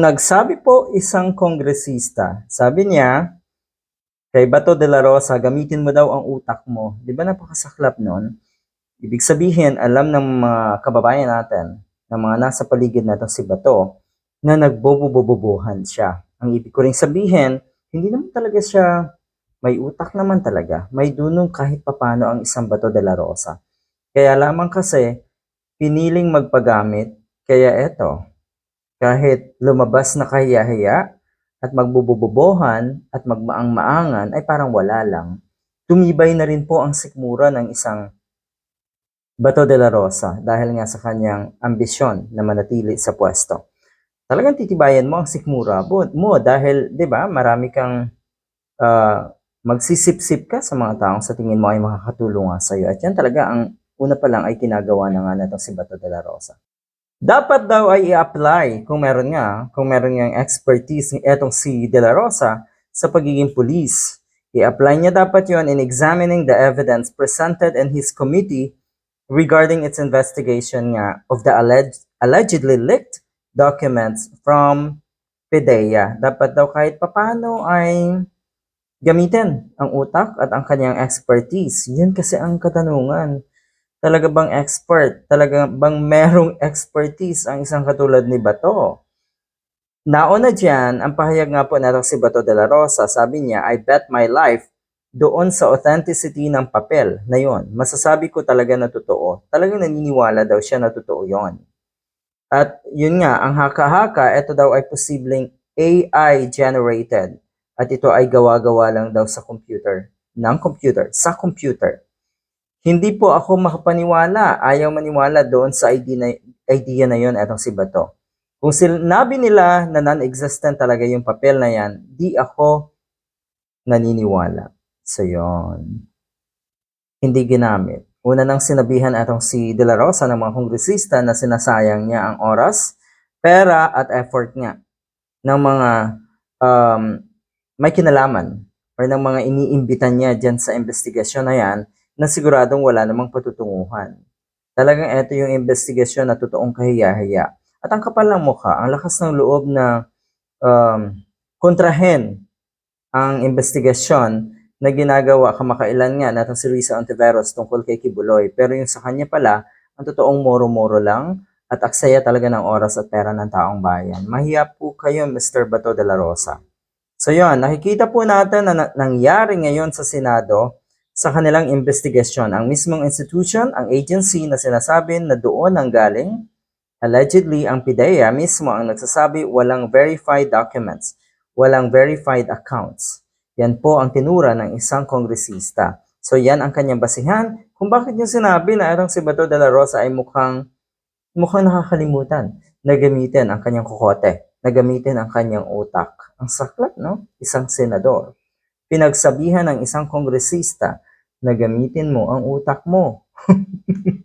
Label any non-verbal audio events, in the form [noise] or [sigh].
Nagsabi po isang kongresista, sabi niya, kay Bato de la Rosa, gamitin mo daw ang utak mo. Di ba napakasaklap nun? Ibig sabihin, alam ng mga kababayan natin, ng mga nasa paligid natin si Bato, na nagbobobobobohan siya. Ang ibig ko ring sabihin, hindi naman talaga siya may utak naman talaga. May dunong kahit papano ang isang Bato de la Rosa. Kaya lamang kasi, piniling magpagamit, kaya eto, kahit lumabas na kahiya-hiya at magbubububohan at magmaang-maangan ay parang wala lang. Tumibay na rin po ang sikmura ng isang Bato de la Rosa dahil nga sa kanyang ambisyon na manatili sa pwesto. Talagang titibayan mo ang sikmura mo, dahil 'di ba marami kang ah, magsisip-sip ka sa mga taong sa tingin mo ay makakatulong sa iyo. At yan talaga ang una pa lang ay kinagawa na nga natin si Bato de la Rosa. Dapat daw ay i-apply kung meron nga, kung meron nga expertise etong si De La Rosa sa pagiging police. I-apply niya dapat yon in examining the evidence presented in his committee regarding its investigation nga of the alleged, allegedly leaked documents from PDEA. Dapat daw kahit papano ay gamitin ang utak at ang kanyang expertise. Yun kasi ang katanungan. Talaga bang expert? Talaga bang merong expertise ang isang katulad ni Bato? Nauna dyan, ang pahayag nga po natin si Bato de la Rosa, sabi niya, I bet my life doon sa authenticity ng papel na yon. Masasabi ko talaga na totoo. Talagang naniniwala daw siya na totoo yon. At yun nga, ang haka-haka, ito daw ay posibleng AI generated. At ito ay gawa-gawa lang daw sa computer. Ng computer. Sa computer. Hindi po ako makapaniwala. Ayaw maniwala doon sa idea na, idea na yun etong si Bato. Kung sinabi nila na non-existent talaga yung papel na yan, di ako naniniwala. So, yon. Hindi ginamit. Una nang sinabihan atong si De La Rosa ng mga kongresista na sinasayang niya ang oras, pera at effort niya ng mga um, may kinalaman or ng mga iniimbitan niya dyan sa investigasyon na yan na siguradong wala namang patutunguhan. Talagang ito yung investigasyon na totoong kahiya-hiya. At ang kapal ng mukha, ang lakas ng loob na um, kontrahen ang investigasyon na ginagawa kamakailan nga natin si Risa Ontiveros tungkol kay Kibuloy. Pero yung sa kanya pala, ang totoong moro-moro lang at aksaya talaga ng oras at pera ng taong bayan. Mahiya po kayo, Mr. Bato de la Rosa. So yun, nakikita po natin na na- nangyari ngayon sa Senado sa kanilang investigasyon. Ang mismong institution, ang agency na sinasabi na doon ang galing, allegedly ang PIDEA mismo ang nagsasabi walang verified documents, walang verified accounts. Yan po ang tinura ng isang kongresista. So yan ang kanyang basihan kung bakit yung sinabi na itong si Bato de la Rosa ay mukhang, mukhang nakakalimutan na gamitin ang kanyang kukote, na gamitin ang kanyang utak. Ang saklap, no? Isang senador. Pinagsabihan ng isang kongresista na gamitin mo ang utak mo. [laughs]